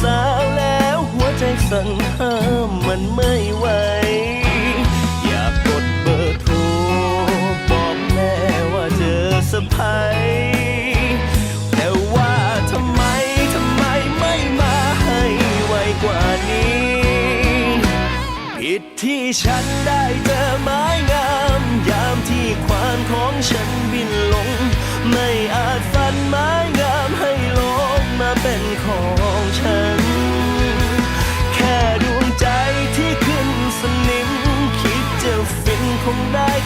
สาวแล้วหัวใจสั่นห้ามมันไม่ไหว อยากกดเบอร์โทรบอกแม่ว่าเจอสะพายแต่ว่าทำไมทำไมไม่มาให้ไวกว่านี้ ผิดที่ฉันได้เจอไม้งาม ยามที่ควานของฉันบินลง ไม่อาจฝันไม้งามให้ลงมาเป็นของ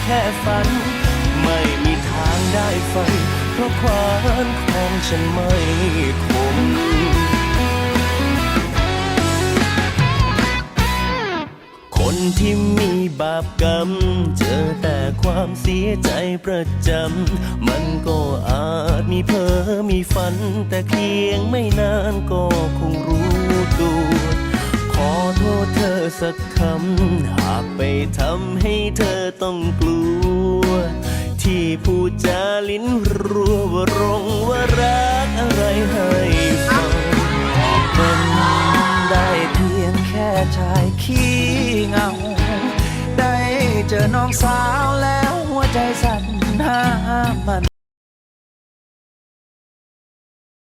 ค่ฝัน ไม่มีทางได้ฝัน เพราะควานของฉันไม่คมคนที่มีบาปกรรม เจอแต่ความเสียใจประจำ มันก็อาจมีเพ้อมีฝัน แต่เพียงไม่นานก็คงรู้ตัว สักคำ หากไปทำให้เธอต้องกลัว ที่พูดจาลิ้นรัวว่ารงว่ารักอะไรให้ฟังเป็นได้เพียงแค่ชายขี้เงา ได้เจอน้องสาว